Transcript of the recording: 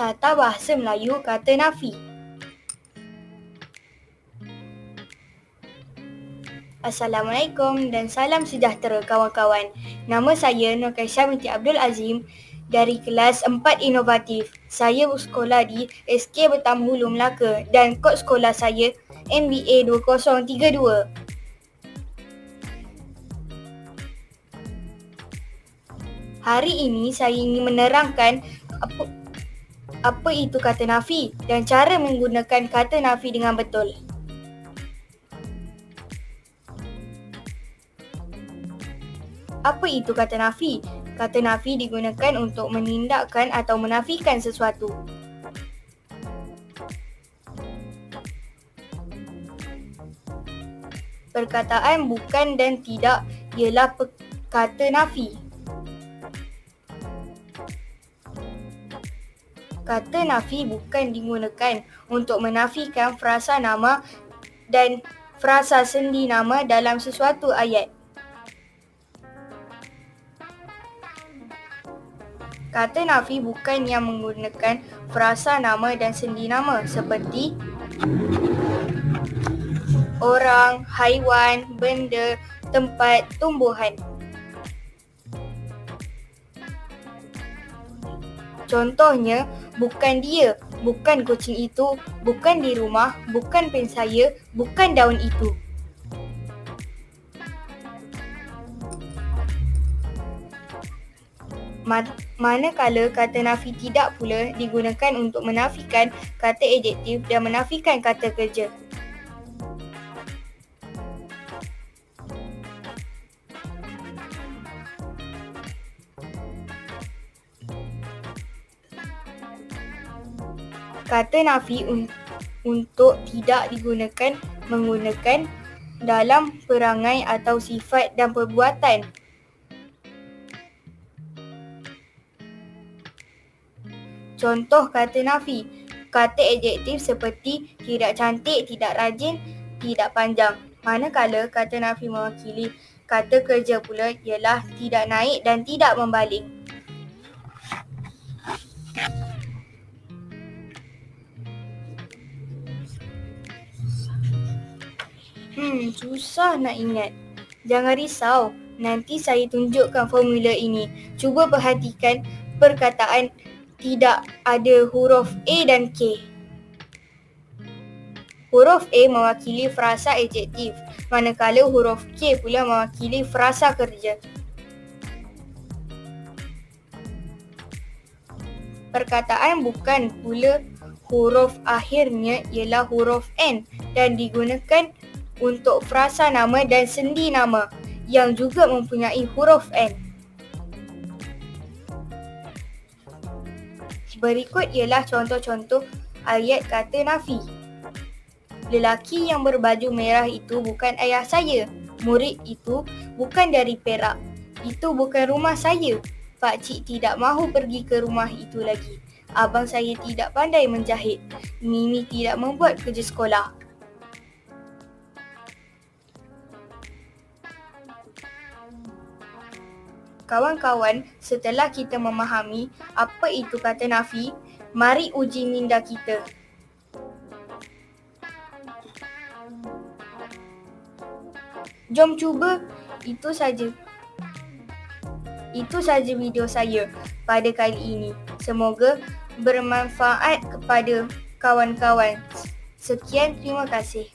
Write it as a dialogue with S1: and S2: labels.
S1: Tata Bahasa Melayu kata Nafi. Assalamualaikum dan salam sejahtera kawan-kawan. Nama saya Nur Kaisha binti Abdul Azim dari kelas 4 inovatif. Saya bersekolah di SK Betam Hulu Melaka dan kod sekolah saya MBA 2032. Hari ini saya ingin menerangkan apa apa itu kata nafi dan cara menggunakan kata nafi dengan betul. Apa itu kata nafi? Kata nafi digunakan untuk menindakkan atau menafikan sesuatu. Perkataan bukan dan tidak ialah kata nafi. Kata nafi bukan digunakan untuk menafikan frasa nama dan frasa sendi nama dalam sesuatu ayat. Kata nafi bukan yang menggunakan frasa nama dan sendi nama seperti orang, haiwan, benda, tempat, tumbuhan. Contohnya, bukan dia, bukan kucing itu, bukan di rumah, bukan pen saya, bukan daun itu. Manakala kata nafi tidak pula digunakan untuk menafikan kata adjektif dan menafikan kata kerja. Kata nafi un- untuk tidak digunakan menggunakan dalam perangai atau sifat dan perbuatan. Contoh kata nafi, kata adjektif seperti tidak cantik, tidak rajin, tidak panjang. Manakala kata nafi mewakili kata kerja pula ialah tidak naik dan tidak membalik. Hmm, susah nak ingat. Jangan risau, nanti saya tunjukkan formula ini. Cuba perhatikan perkataan tidak ada huruf A dan K. Huruf A mewakili frasa adjektif, manakala huruf K pula mewakili frasa kerja. Perkataan bukan pula huruf akhirnya ialah huruf N dan digunakan untuk frasa nama dan sendi nama yang juga mempunyai huruf N. Berikut ialah contoh-contoh ayat kata Nafi. Lelaki yang berbaju merah itu bukan ayah saya. Murid itu bukan dari Perak. Itu bukan rumah saya. Pak Cik tidak mahu pergi ke rumah itu lagi. Abang saya tidak pandai menjahit. Mimi tidak membuat kerja sekolah. Kawan-kawan, setelah kita memahami apa itu kata nafi, mari uji minda kita. Jom cuba. Itu saja. Itu saja video saya pada kali ini. Semoga bermanfaat kepada kawan-kawan. Sekian, terima kasih.